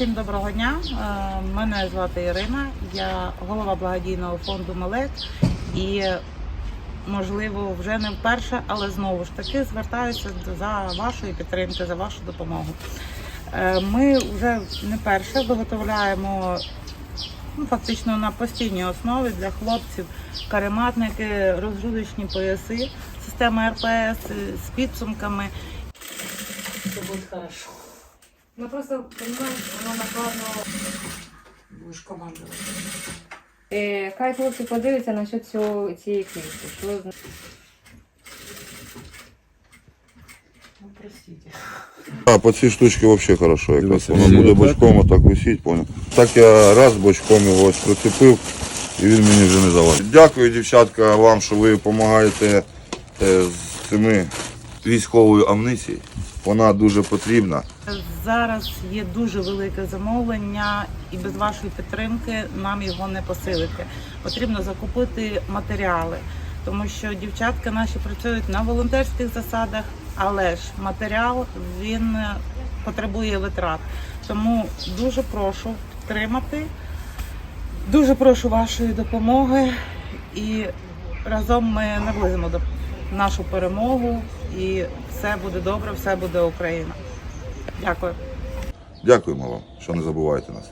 Всім доброго дня. Е, Мене звати Ірина. Я голова благодійного фонду Мелек і можливо вже не вперше, але знову ж таки звертаюся за вашою підтримкою, за вашу допомогу. Е, Ми вже не перше виготовляємо ну, фактично на постійній основі для хлопців карематники, розгрузочні пояси, система РПС з підсумками. Все будет хорошо. Ну просто, понимаешь, воно накладно будеш командувати. Е, хай хлопці подивляться насчет цього, цієї книжки. Що з- Ну, простите. А, по цій штучці взагалі хорошо якраз. Дивіться, Воно всі буде отак. бочком отак висіть, понял. Так я раз бочком його ось прицепив і він мені вже не завадить. Дякую, дівчатка, вам, що ви допомагаєте е, з цими військовою амуніцією. Вона дуже потрібна. Зараз є дуже велике замовлення, і без вашої підтримки нам його не посилити. Потрібно закупити матеріали, тому що дівчатка наші працюють на волонтерських засадах, але ж матеріал він потребує витрат. Тому дуже прошу підтримати. Дуже прошу вашої допомоги і разом ми наблизимо до нашу перемогу. І все буде добре, все буде Україна. Дякую. Дякуємо вам, що не забуваєте нас.